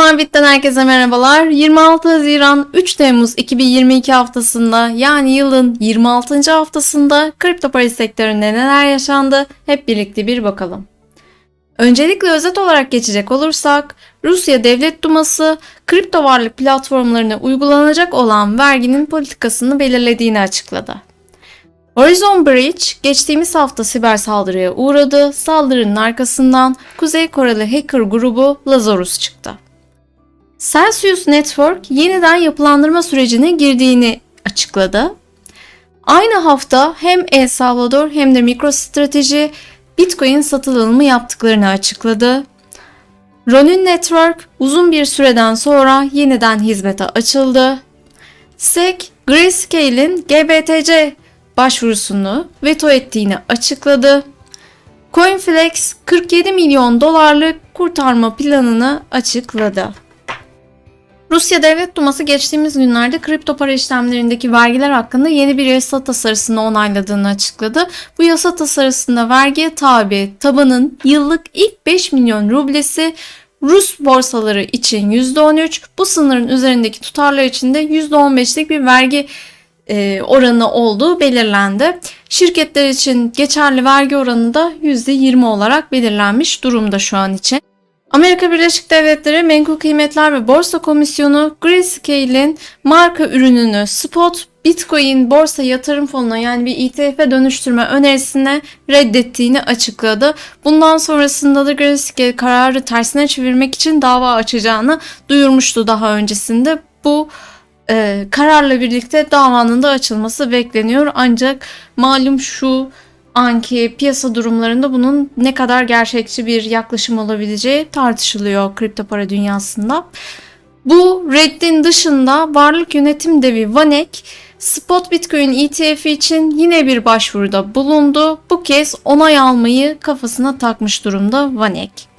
Mavi'den herkese merhabalar. 26 Haziran 3 Temmuz 2022 haftasında yani yılın 26. haftasında kripto para sektöründe neler yaşandı hep birlikte bir bakalım. Öncelikle özet olarak geçecek olursak Rusya Devlet Duması kripto varlık platformlarına uygulanacak olan verginin politikasını belirlediğini açıkladı. Horizon Bridge geçtiğimiz hafta siber saldırıya uğradı. Saldırının arkasından Kuzey Koreli hacker grubu Lazarus çıktı. Celsius Network yeniden yapılandırma sürecine girdiğini açıkladı. Aynı hafta hem El Salvador hem de MicroStrateji Bitcoin satın alımı yaptıklarını açıkladı. Ronin Network uzun bir süreden sonra yeniden hizmete açıldı. SEC, Grayscale'in GBTC başvurusunu veto ettiğini açıkladı. Coinflex 47 milyon dolarlık kurtarma planını açıkladı. Rusya Devlet Duması geçtiğimiz günlerde kripto para işlemlerindeki vergiler hakkında yeni bir yasa tasarısını onayladığını açıkladı. Bu yasa tasarısında vergiye tabi tabanın yıllık ilk 5 milyon rublesi Rus borsaları için %13, bu sınırın üzerindeki tutarlar için de %15'lik bir vergi e, oranı olduğu belirlendi. Şirketler için geçerli vergi oranı da %20 olarak belirlenmiş durumda şu an için. Amerika Birleşik Devletleri Menkul Kıymetler ve Borsa Komisyonu Grayscale'in marka ürününü spot Bitcoin borsa yatırım fonuna yani bir ETF'e dönüştürme önerisine reddettiğini açıkladı. Bundan sonrasında da Grayscale kararı tersine çevirmek için dava açacağını duyurmuştu daha öncesinde. Bu e, kararla birlikte davanın da açılması bekleniyor. Ancak malum şu anki piyasa durumlarında bunun ne kadar gerçekçi bir yaklaşım olabileceği tartışılıyor kripto para dünyasında. Bu reddin dışında varlık yönetim devi Vanek Spot Bitcoin ETF için yine bir başvuruda bulundu. Bu kez onay almayı kafasına takmış durumda Vanek.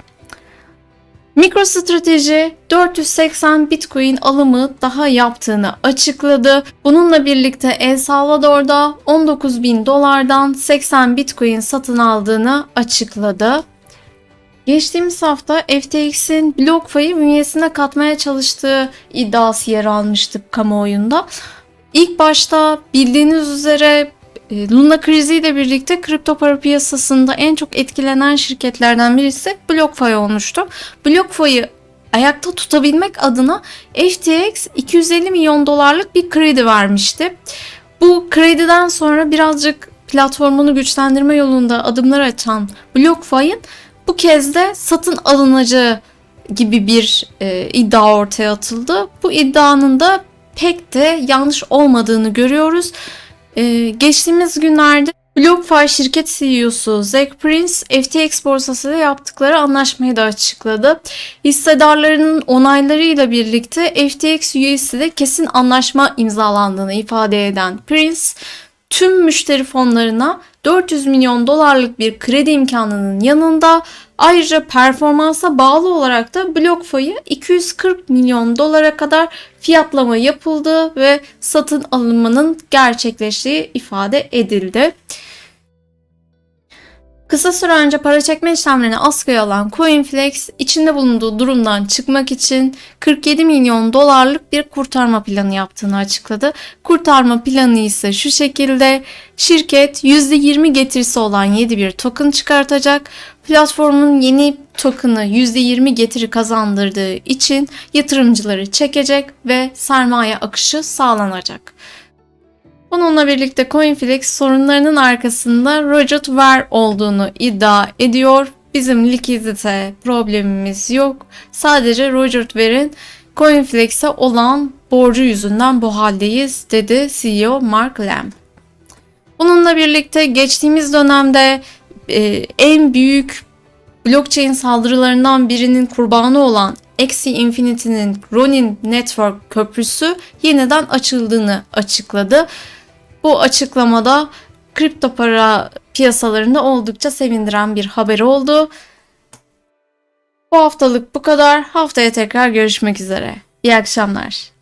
MicroStrateji 480 Bitcoin alımı daha yaptığını açıkladı. Bununla birlikte El Salvador'da 19 bin dolardan 80 Bitcoin satın aldığını açıkladı. Geçtiğimiz hafta FTX'in BlockFi'yi bünyesine katmaya çalıştığı iddiası yer almıştık kamuoyunda. İlk başta bildiğiniz üzere e, Luna kriziyle birlikte kripto para piyasasında en çok etkilenen şirketlerden birisi BlockFi olmuştu. BlockFi'yi ayakta tutabilmek adına FTX 250 milyon dolarlık bir kredi vermişti. Bu krediden sonra birazcık platformunu güçlendirme yolunda adımlar açan BlockFi'nin bu kez de satın alınacağı gibi bir e, iddia ortaya atıldı. Bu iddianın da pek de yanlış olmadığını görüyoruz. Ee, geçtiğimiz günlerde BlockFi şirket CEO'su Zach Prince FTX borsasıyla yaptıkları anlaşmayı da açıkladı. Hissedarlarının onaylarıyla birlikte FTX üyesi kesin anlaşma imzalandığını ifade eden Prince, tüm müşteri fonlarına 400 milyon dolarlık bir kredi imkanının yanında ayrıca performansa bağlı olarak da BlockFi'yi 240 milyon dolara kadar fiyatlama yapıldı ve satın alımının gerçekleştiği ifade edildi. Kısa süre önce para çekme işlemlerini askıya alan Coinflex içinde bulunduğu durumdan çıkmak için 47 milyon dolarlık bir kurtarma planı yaptığını açıkladı. Kurtarma planı ise şu şekilde şirket %20 getirisi olan 7 bir token çıkartacak. Platformun yeni token'ı %20 getiri kazandırdığı için yatırımcıları çekecek ve sermaye akışı sağlanacak. Bununla birlikte Coinflex sorunlarının arkasında Roger Ver olduğunu iddia ediyor. Bizim likidite problemimiz yok. Sadece Roger Ver'in Coinflex'e olan borcu yüzünden bu haldeyiz dedi CEO Mark Lamb. Bununla birlikte geçtiğimiz dönemde e, en büyük blockchain saldırılarından birinin kurbanı olan Axie Infinity'nin Ronin Network köprüsü yeniden açıldığını açıkladı. Bu açıklamada kripto para piyasalarında oldukça sevindiren bir haber oldu. Bu haftalık bu kadar. Haftaya tekrar görüşmek üzere. İyi akşamlar.